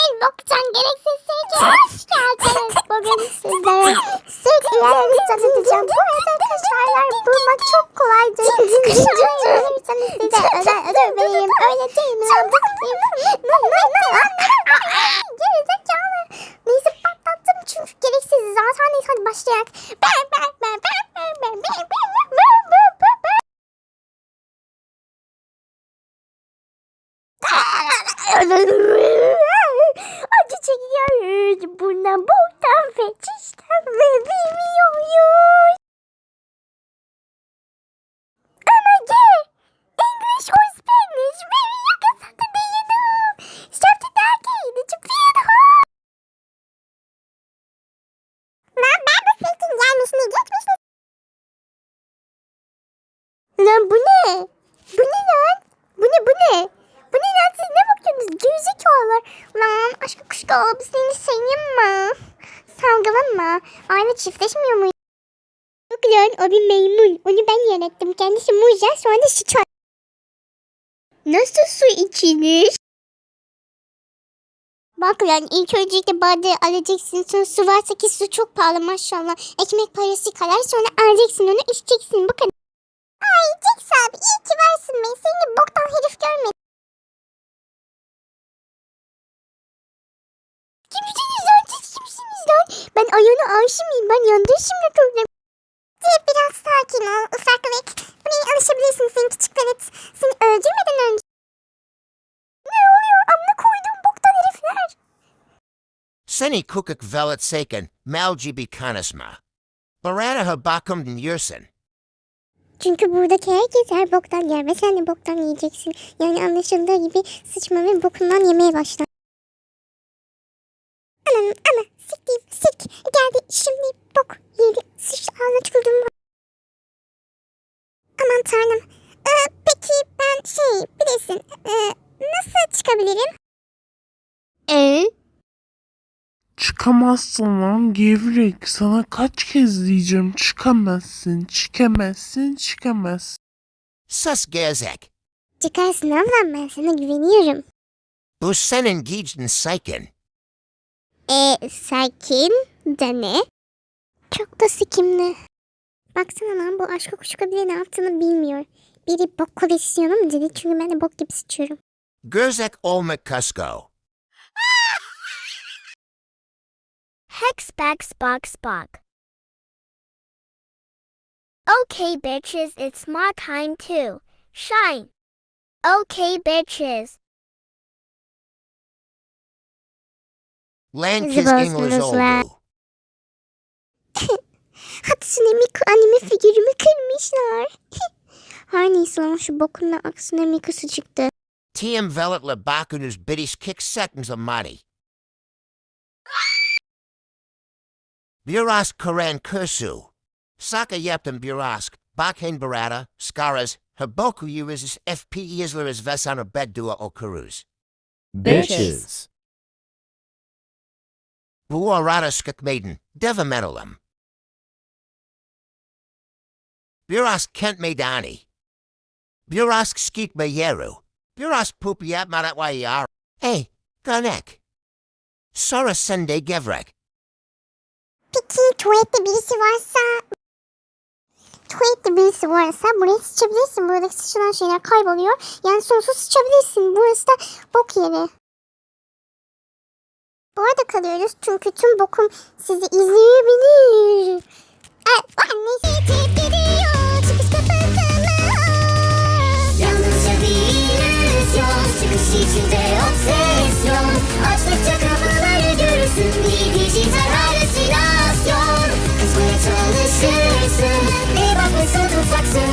El Bokcan gereksiz sirkeye hoş geldiniz. Bugün sizlere sirkeleri tanıtacağım. Bu arada kaşarlar bulmak çok kolaydır. Kaşarlarım için size özel ödül vereyim. Öyle değil mi lan? Bakayım. Gerizekalı. Neyse patlattım çünkü gereksiz. Zaten neyse hadi başlayak. Ben ben ben ben ben ben ben. Acı çekiyoruz. Bundan boktan ve çişten ve bilmiyoruz. Ömege, English or Spanish, maybe you can Saturday, you know. Saturday, did you feel it hot? Lan ben bu sesin gelmişini geçmişini... Lan bu ne? Bu ne lan? Bu ne bu ne? Bu ne lan siz ne bakıyorsunuz? Gerizekalılar. Kuşku abi seni seveyim mi? Salgılanma. Aynı çiftleşmiyor muyuz? Yok lan o bir maymun. Onu ben yönettim. Kendisi muzla sonra sıçar. Nasıl su içilir? Bak lan ilk öncelikle bardağı alacaksın. Sonra su varsa ki su çok pahalı maşallah. Ekmek parası kadar sonra alacaksın onu içeceksin. Bu kadar. Ay Jax abi iyi ki varsın ben. Seni boktan herif görmedim. Ayağına aşığım ben yandı şimdi problem. Diye biraz sakin ol ufaklık. Buraya alışabilirsin sen küçük velet. Seni öldürmeden önce. Ne oluyor amına koyduğum boktan herifler. Seni kukuk velet seken, maljibi kanasma. Barana habakum den yursen. Çünkü buradaki herkes her boktan yer ve sen de boktan yiyeceksin. Yani anlaşıldığı gibi sıçma ve bokundan yemeye başla. Ananın ana siktiğim sik geldi şimdi bok yedi sıçtı ağzına tükürdüm. Aman tanrım. Ee, peki ben şey bilirsin ee, nasıl çıkabilirim? Ee? Çıkamazsın lan gevrek. Sana kaç kez diyeceğim çıkamazsın, çıkamazsın, çıkamazsın. Sus gezek. Çıkarsın ablam ben sana güveniyorum. Bu senin gijden seken. E sakin de ne? Çok da sikimli. Baksana lan bu aşk kuşku bile ne yaptığını bilmiyor. Biri bok koleksiyonu mu dedi çünkü ben de bok gibi sıçıyorum. Gerzek olmek kusko. Hex Bax Box Bok. Okay, bitches, it's my time to shine. Okay, bitches. Lankiz Zıbaz İngiliz oldu. Hatsune Miku anime figürümü kırmışlar. Her neyse lan şu bokunla aksine Miku'su çıktı. TM Velet'le Baku'nuz biriş kik sektimize mari. Buras Karan Kursu. Saka yaptım Burask. Bakhen Barata, Skaras, Hiboku Yurizis, FP Yizleris Vesana Beddua Okuruz. Bitches. Buarata Skuk Maiden. Devamentalum. Burask Kent Maidani. Burask Skeet Mayeru. Burask Pupiat Maratwayar. Hey, Ganek. Sora Sende Gevrek. Peki tuvalette birisi varsa... Tuvalette birisi varsa buraya sıçabilirsin. Buradaki sıçılan şeyler kayboluyor. Yani sonsuz sıçabilirsin. Burası da bok yeri. Bu arada kalıyoruz. Çünkü tüm bokum sizi izleyebilir. Ay, bakmışsın tutsaksın